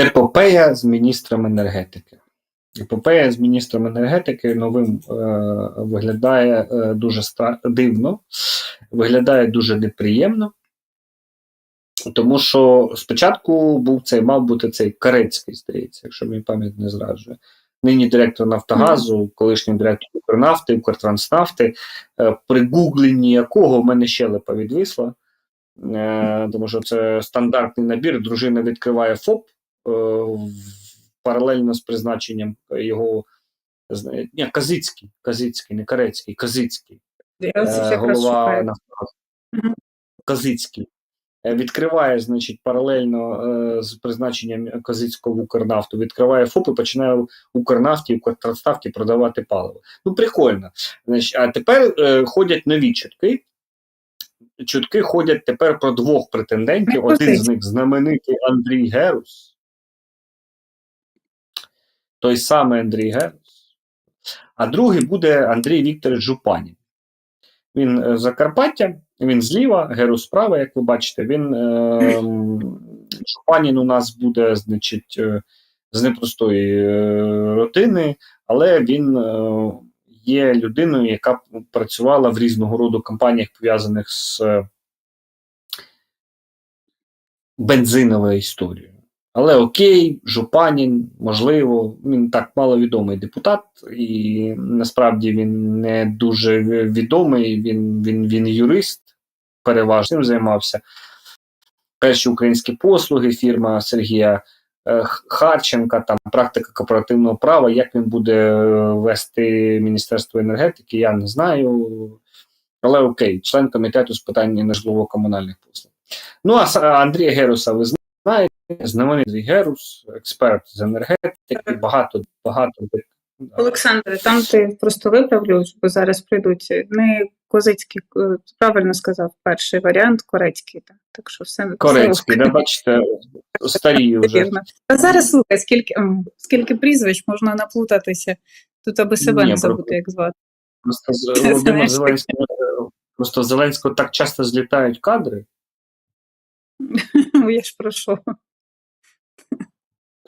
Епопея з міністром енергетики. Епопея з міністром енергетики новим е, виглядає е, дуже стра... дивно, виглядає дуже неприємно. Тому що спочатку був цей, мав бути цей Карецький, здається, якщо мені пам'ять не зраджує. Нині директор Нафтогазу, колишній директор Укрнафти, Укртранснафти, е, при гугленні якого в мене щелепа відвисла, е, тому що це стандартний набір. Дружина відкриває ФОП паралельно з призначенням його ні, Казицький, Казицький, не Карецький, Казицький Я е, голова. Казицький. Е, Відкриває, значить, паралельно е, з призначенням Козицького в Укрнафту, відкриває ФОП і починає в Укрнафті, Укртранснафті продавати паливо. Ну, прикольно. Значить, а тепер е, ходять нові чутки. Чутки ходять тепер про двох претендентів. Один з них знаменитий Андрій Герус. Той самий Андрій Герус. А другий буде Андрій Вікторович Жупанін. Він е, з Закарпаття, він зліва, Герус справа, як ви бачите. Він е, Жупанін у нас буде, значить, е, з непростої е, родини, але він є людиною, яка працювала в різного роду компаніях, пов'язаних з бензиновою історією. Але окей, Жупанін, можливо, він так маловідомий депутат, і насправді він не дуже відомий, він, він, він юрист, переважно цим займався. Перші українські послуги, фірма Сергія е, Харченка, там практика корпоративного права. Як він буде е, вести Міністерство енергетики, я не знаю. Але окей, член комітету з питань нежитлово-комунальних послуг. Ну а Андрія Геруса ви знаєте, знаменитий Герус, експерт з енергетики, багато багато. Олександре, там ти просто виправлю, бо зараз прийдуть. Не Козицький, е, правильно сказав, перший варіант корецький. Так, так що все Корецький, да, бачите, старі вже. А зараз слухай, скільки, скільки прізвищ можна наплутатися, тут аби себе Ні, не забути, як звати. Просто Володимир знаєш, е, просто Зеленського так часто злітають кадри, Ну, Я ж про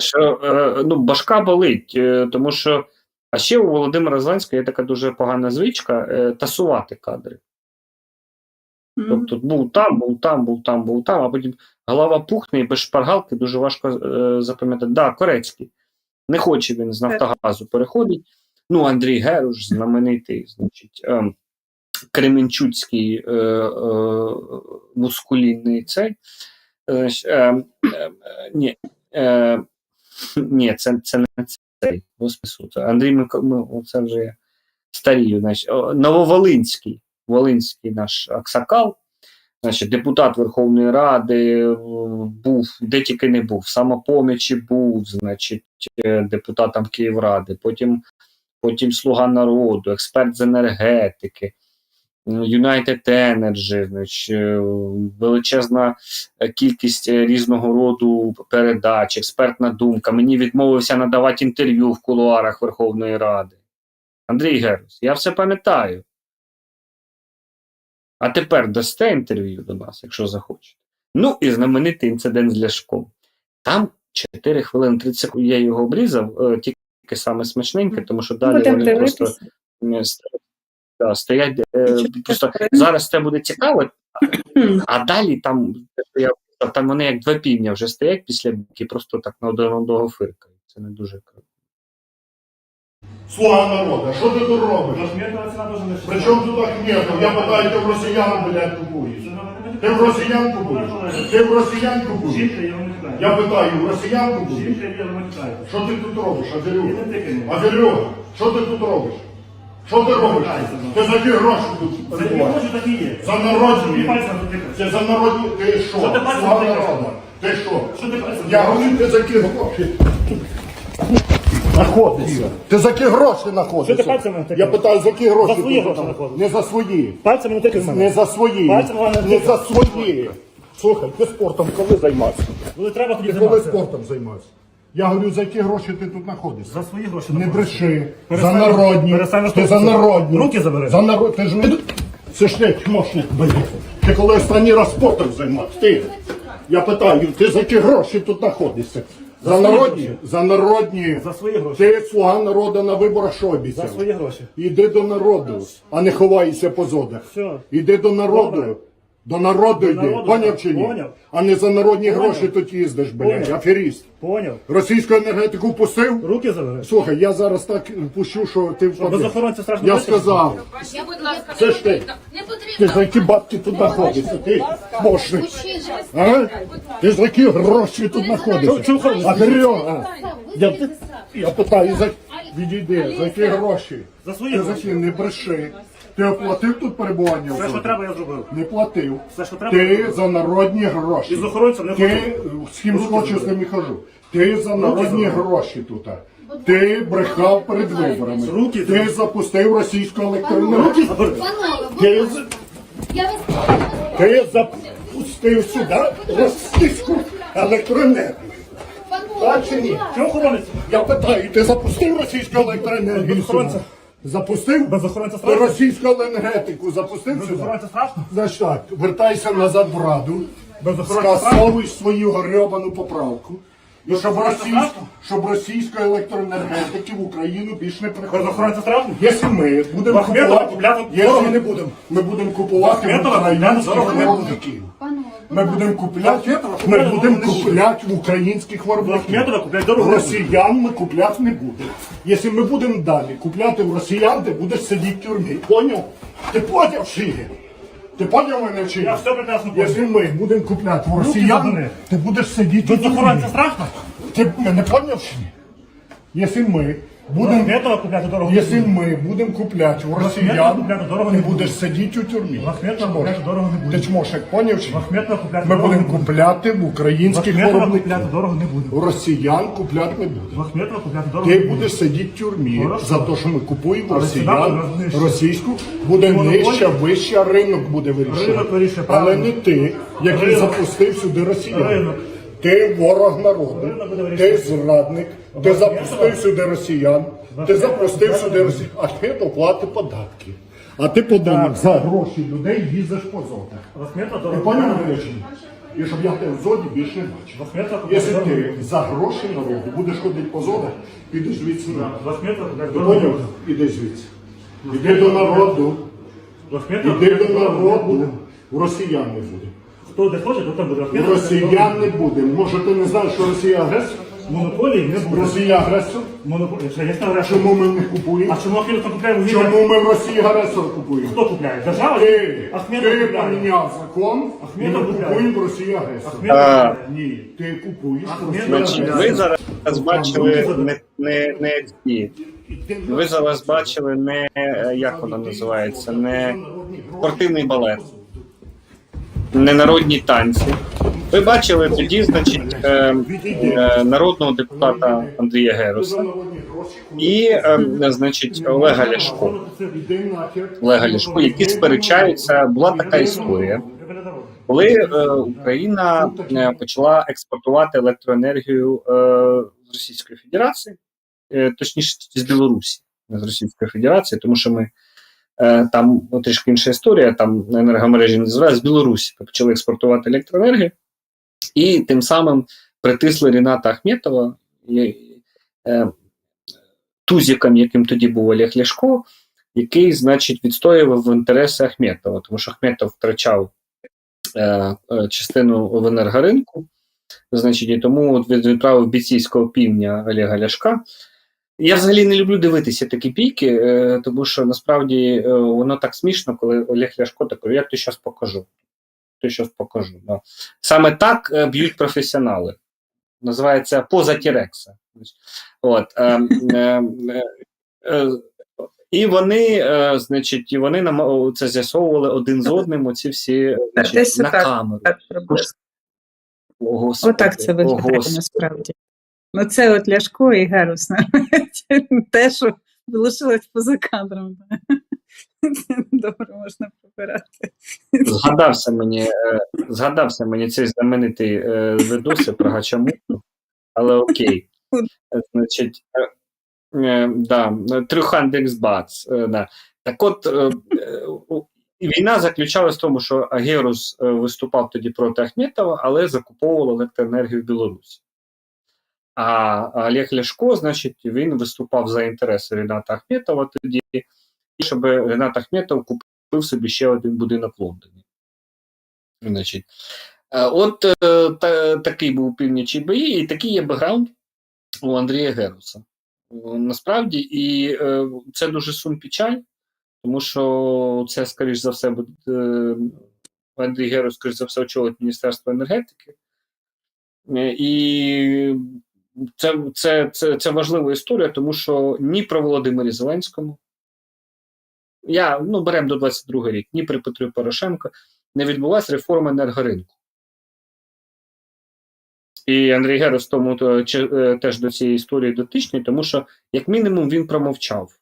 що? е, ну, башка болить, е, тому що. А ще у Володимира Зеленського є така дуже погана звичка е, тасувати кадри. М. Тобто був там, був там, був там, був там, а потім голова пухне і без шпаргалки дуже важко е, запам'ятати. Да, Корецький. Не хоче він з Нафтогазу переходить. Ну, Андрій Геруш, знаменитий, значить, е, Кременчуцький е, е, мускулінний цей. Е, е, е, е, е, ні, це, це не цей. Господи. Андрій Мик... це вже я старію. Значить, Нововолинський, Волинський наш Аксакал, значить, депутат Верховної Ради, е, був, де тільки не був, в самопомічі був, значить, е, депутатом Київради, потім, потім Слуга народу, експерт з енергетики. United Energy, значить, е, величезна е, кількість е, різного роду передач, експертна думка. Мені відмовився надавати інтерв'ю в кулуарах Верховної Ради. Андрій Герус, я все пам'ятаю. А тепер дасте інтерв'ю до нас, якщо захочете. Ну і знаменитий інцидент з Ляшком. Там 4 хвилини 30 секунд я його обрізав, тільки саме смачненьке, тому що далі Будемо вони просто дивитися. Да, стоять е, просто зараз це буде цікаво, а далі там, я, там вони як два півня вже стоять після бійки, просто так на один одного фиркають. Це не дуже круто. Слуга народу, що ти тут робиш? Розмірна ціна дуже не При чому тут так нету? Я питаю, ти в росіян, блядь, купуєш. Ти в росіян купуєш? Ти в росіян купуєш? Я вам не знаю. Я питаю, в росіян купуєш? Я не знаю. Що ти тут робиш, Азерюга? Азерюга, що ти тут робиш? Що ти робиш? Ти за які гроші тут За перебуваєш? гроші такі є. За народні. Ти пальцем затикаєш. Це за народні, ти що? Що ти пальцем народу. Ти що? Що ти пальцем Я говорю, ти за які гроші? Знаходишся. Ти за які гроші знаходишся? Що ти пальцем мене? Я питаю, за які гроші? За свої ти гроші тут? знаходишся. Не за свої. Пальцем не тикай в мене. Не за свої. Пальцем мене Не за свої. Слухай, ти спортом коли займався? Коли треба, тоді Ти коли займатися. спортом займався? Я говорю, за які гроші ти тут знаходишся? За свої гроші. Не бреши. За народні. перестань Ти за народні. Руки забери. За народ. Ти ж не... Це ж ти чмошник, блядь. Ти коли останній раз спортом займався? Ти. Я питаю, ти за які гроші тут знаходишся? За народні, за народні. За свої гроші. Ти слуга народу на виборах що За свої гроші. Іди до народу, а не ховайся по зодах. Все. Іди до народу. Добре. До народу йди. народу, Поняв чи ні? Поняв. А не за народні Поняв. гроші тут їздиш, блядь, Поняв. аферіст. Поняв. Російську енергетику пустив? Руки забери. Слухай, я зараз так пущу, що ти Без впадеш. охоронця страшно. Я сказав, Я, будь ласка, Це ж ти. Не ти потрібно. за які бабки тут знаходишся? Ти мошник. Мужчина, А? Ти за які гроші тут знаходишся? Чого? А а? Я, я питаю, за... відійди, за які гроші? За свої Ти за гроші. які не бреши. Ти оплатив тут перебування? Все, що треба, я зробив. Не платив. Все, що треба. Ти за народні гроші. І з охоронцем не Ти хочу. з ким схочу, з тим і хожу. Ти за народні гроші тут. Ти брехав перед виборами. Руки Ти запустив російську електроенергію. Панове, будь Ти, ласка, з- я вас ти запустив сюди російську електроенергію. Так чи ні? Чого охоронець? Я питаю, ти запустив російську електроенергію? Охоронця. Запустив? Без охоронця страшно? російську енергетику запустив Без сюди? охоронця страшно? Значить так, вертайся назад в Раду, Без охоронця страшно? скасовуй свою гребану поправку. І щоб російську, щоб російської електроенергетики в Україну більш не Без приходило. охоронця страшно? Якщо ми будемо Ахметова купувати, купляти якщо дорого не будемо. ми будемо купувати в Ахметова купляти українських дорого не будемо. виробників. Ми будемо купляти, ми будемо купляти в українських виробників. Росіян ми купляти не будемо. Якщо ми будемо далі купляти в росіян, ти будеш сидіти в тюрмі. Поняв? Ти поняв чи? Ти поняв мене чи? Я все прекрасно понял. Якщо ми будемо купляти в Руки росіян, ти будеш сидіти в тюрмі. страшно? Ти мене поняв чи ні? Якщо ми будемо Ахметова купляти дорого Якщо ми будемо купляти у Ахметова росіян, купляти дорого ти не будеш сидіти у тюрмі. Ахметова купляти дорого не Ти буду. чмошек, поняв чи ні? Купляти Ми дорого не будемо купляти в українських Ахметова виробників. купляти дорого не буду. У росіян купляти не будемо. Ахметова купляти дорого не Ти будеш сидіти в тюрмі Хорошо. за те, що ми купуємо Але росіян, буде російську, буде Монополія. нижча, вища, ринок буде вирішувати. Ринок вирішує, Але правильно. не ти, який Ринок. запустив сюди росіян. Ринок. Ти ворог народу, Ринок буде ти вирішувати. зрадник, ти запустив сюди росіян, ти запустив сюди росіян, а ти платить податки. А ти податок за гроші людей їздиш по зонах. Ти поняв? І щоб я тебе в зоні більше не бачив. Якщо ти за гроші народу будеш ходити по зонах, підеш звідси. Ти поняв? Іди звідси. Іди до народу, іди до народу. У росіян не буде. Хто де хоче, то там буде. У росіян не буде. Може ти не знаєш, що Росія агресор? Монополії не буде. Росія агресор? Монополії. Ще агресор. Чому ми не купуємо? А чому Ахметова купляє вугілля? Чому ми в Росії агресор купуємо? Хто купляє? Держава? Ти, Ахметова ти купляє. поміняв закон, і ми купляє. купуємо в Росії агресор. А. купляє. Ні, ти купуєш в Росії Значить, агресор. ви зараз бачили не, не, не ці. Ви зараз бачили не е, як воно називається, не спортивний балет, не народні танці. Ви бачили тоді, значить, е, е, народного депутата Андрія Геруса і, е, значить, Олега Ляшко. Олега Ляшко, які сперечаються. Була така історія, коли е, Україна е, почала експортувати електроенергію е, з Російської Федерації, е, точніше з Білорусі, не з Російської Федерації, тому що ми е, там трішки інша історія, там енергомережі не з Білорусі почали експортувати електроенергію, і тим самим притисли Ріната Ахметова, і, е, тузіком, яким тоді був Олег Ляшко, який, значить, відстоював інтереси Ахметова, тому що Ахметов втрачав е, е, частину в енергоринку, значить, і тому от відправив бійцівського півня Олега Ляшка. Я взагалі не люблю дивитися такі пійки, е, тому що насправді е, воно так смішно, коли Олег Ляшко такий, я тобі зараз покажу. Ти щось покажу. Саме так е, б'ють професіонали. Називається поза Тірекса. От, е, е, е, і вони, е, значить, і вони нам це з'ясовували один з одним, оці всі значить, на отак. камеру. Так. О, Господи, Отак це виглядає насправді. Ну, це от Ляшко і Герус. Те, що залишилось поза кадром. Добре можна побирати. Згадався мені, е, згадався мені цей знаменитий е, про Гачамуту, але окей. Значить, е, да, 300 бац. Е, да. Так от, війна заключалась в тому, що Герус е, виступав тоді проти Ахметова, але закуповував електроенергію в Білорусі. А Олег Ляшко, значить, він виступав за інтереси Рената Ахметова тоді, щоб Ренат Ахметов купив собі ще один будинок в Лондоні. Значить, е, от е, та, такий був північі бої, і такий є бекграунд у Андрія Геруса. Насправді, і е, це дуже сум печаль, тому що це, скоріш за все, буде е, Андрій Герус, скоріш за все, очолить Міністерство енергетики. Е, І це, це, це, це важлива історія, тому що ні про Володимирі Зеленському, я ну, беремо до 22 рік, ні при Петру Порошенко не відбулася реформа енергоринку. І Андрій Герус тому то, чи, е, теж до цієї історії дотичний, тому що, як мінімум, він промовчав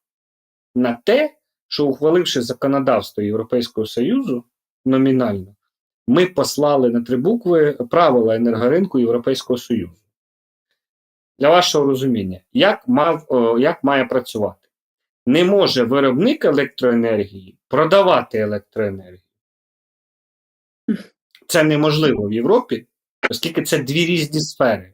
на те, що, ухваливши законодавство Європейського Союзу номінально, ми послали на три букви правила енергоринку Європейського Союзу. Для вашого розуміння, як, мав, о, як має працювати? Не може виробник електроенергії продавати електроенергію. Це неможливо в Європі, оскільки це дві різні сфери.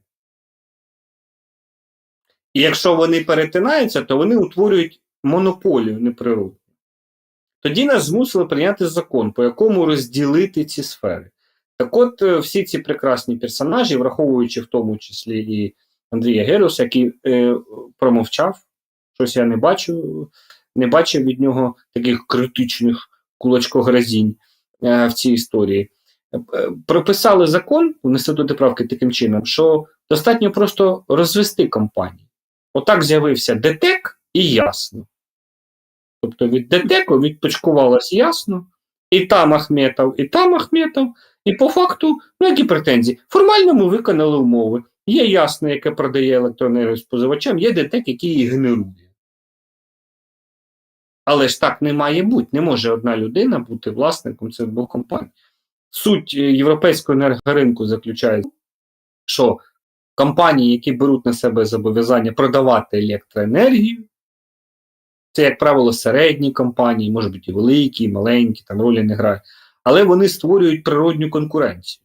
І якщо вони перетинаються, то вони утворюють монополію неприродну. Тоді нас змусили прийняти закон, по якому розділити ці сфери. Так от, е, всі ці прекрасні персонажі, враховуючи в тому числі і Андрія Герус, який е, промовчав, щось я не бачу, не бачив від нього таких критичних кулачкогразінь е, в цій історії. Е, Прописали закон, внесли туди правки таким чином, що достатньо просто розвести компанії. Отак з'явився ДТЕК і ясно. Тобто від ДТЕКу відпочкувалось ясно, і там Ахметов, і там Ахметов, і по факту, ну які претензії? Формально ми виконали умови. Є ясно, яке продає електроенергію споживачам, є ДТЕК, який її генерує. Але ж так не має бути. Не може одна людина бути власником цих двох компаній. Суть е, європейського енергоринку заключається, що компанії, які беруть на себе зобов'язання продавати електроенергію, це, як правило, середні компанії, може бути і великі, і маленькі, там ролі не грають, але вони створюють природню конкуренцію.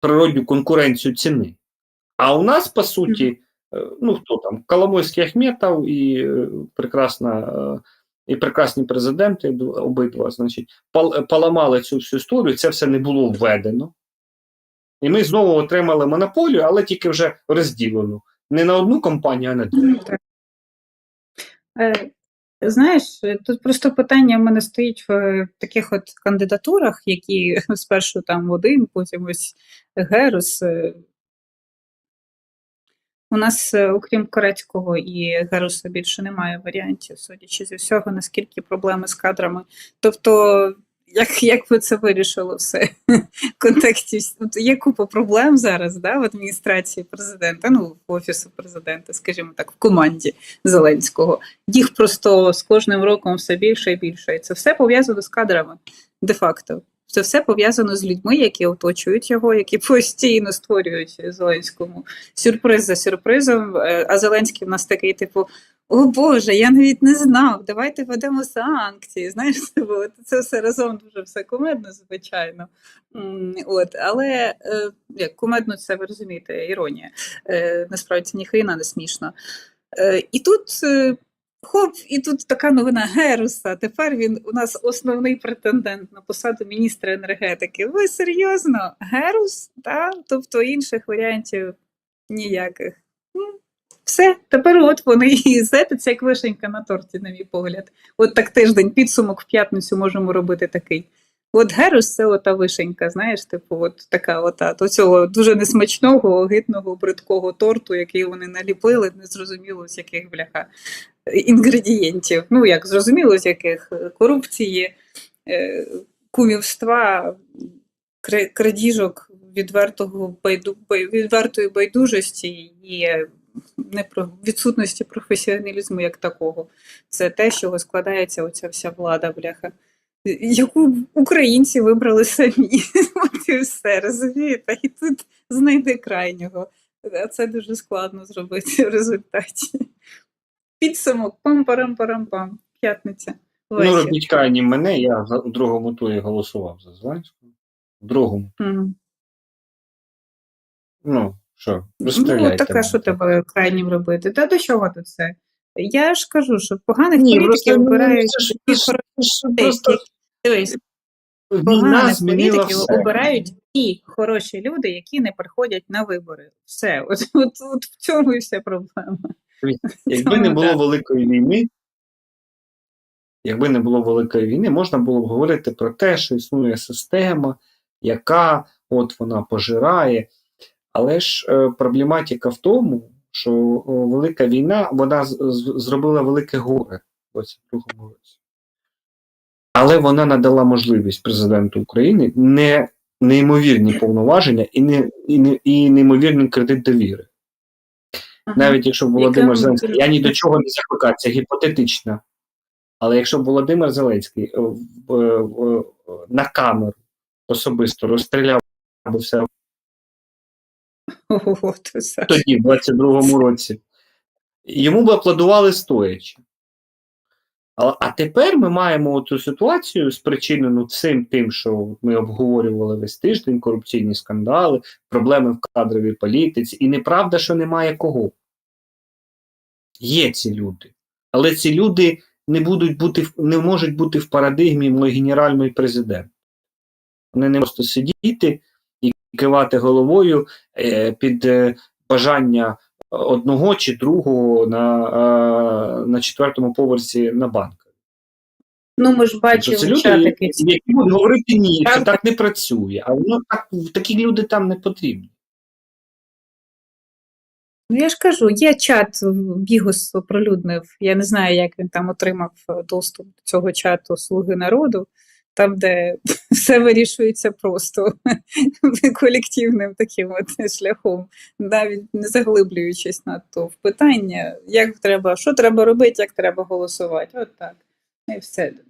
Природню конкуренцію ціни. А у нас, по суті, ну хто там, Коломойський Ахметов і е, прекрасна. е, і прекрасні президенти обидва, значить, поламали цю всю історію, це все не було введено. І ми знову отримали монополію, але тільки вже розділену. Не на одну компанію, а на дві. Ну. Е, Знаєш, е, тут просто питання в мене стоїть в е, таких от кандидатурах, які спершу там один, потім ось Герус. У нас, е, окрім Корецького і Геруса, більше немає варіантів, судячи зі всього, наскільки проблеми з кадрами. Тобто, як, як ви це вирішили все в контексті? Є купа проблем зараз да, в адміністрації президента, ну, в офісу президента, скажімо так, в команді Зеленського. Їх просто з кожним роком все більше і більше. І це все пов'язано з кадрами, де-факто. Це все пов'язано з людьми, які оточують його, які постійно створюють Зеленському сюрприз за сюрпризом. Е, А Зеленський в нас такий, типу: О Боже, я навіть не знав. Давайте ведемо санкції. Знаєш, типу, це все разом дуже все кумедно, звичайно. От, але е, як кумедно, це ви розумієте, іронія. Е, Насправді це ніхрена не смішно. І тут. Хоп, і тут така новина Геруса. Тепер він у нас основний претендент на посаду міністра енергетики. Ви серйозно? Герус? Так? Тобто інших варіантів ніяких. Ну, все, тепер от вони і це як вишенька на торті, на мій погляд. От так тиждень, підсумок в п'ятницю можемо робити такий. От Герус це ота вишенька, знаєш, типу, от така ота, до цього дуже несмачного, огидного, бридкого торту, який вони наліпили, незрозуміло з яких бляха інгредієнтів. Ну, як зрозуміло, з яких е, корупції, е, кумівства, крадіжок, відвертого байду, відвертої байдужості і е, відсутності професіоналізму як такого. Це те, з чого складається оця вся влада, бляха. Яку українці вибрали самі. От і все, розумієте? І тут знайди крайнього. А це дуже складно зробити в результаті. Підсумок, пам-парам-парам-пам. П'ятниця. Ну, робіть крайні мене, я у другому турі голосував за Зеленського. В другому. Мгм. Ну, Що? Ну, Розстріляйте. така, що треба крайнім робити. Та до чого тут це? Я ж кажу, що поганих Ні, політиків ну, обирають просто які- Дивись, поганих політиків обирають ті хороші люди, які не приходять на вибори. Все, от, от, от в цьому і вся проблема. Якби не було великої війни, якби не було великої війни, можна було б говорити про те, що існує система, яка от вона пожирає. Але ж е, проблематика в тому, що о, велика війна вона зробила велике горе в 22-му році. Але вона надала можливість президенту України не неймовірні повноваження і, не, і, не, і неймовірний кредит довіри. Ага. Навіть якщо Володимир Зеленський, я ні до чого не закликаю, це гіпотетично. Але якщо Володимир Зеленський е, е, в- на камеру особисто розстріляв би все тоді, в 22-му році, йому б аплодували стоячи. А, тепер ми маємо ту ситуацію спричинену цим тим, що ми обговорювали весь тиждень, корупційні скандали, проблеми в кадровій політиці, і неправда, що немає кого. Є ці люди. Але ці люди не будуть бути не можуть бути в парадигмі мой генеральний президент. Вони не просто сидіти і кивати головою е, під е, бажання одного чи другого на, е, на четвертому поверсі на банк. Ну, ми ж Тобто бачили це люди, чатики. які будуть говорити ні, це так не працює. А воно так, такі люди там не потрібні. Ну, я ж кажу, є чат Бігус оприлюднив. Я не знаю, як він там отримав е, доступ до цього чату Слуги народу, там, де все вирішується просто колективним таким от шляхом, навіть не заглиблюючись надто в питання, як треба, що треба робити, як треба голосувати. От так. І все. Друзі.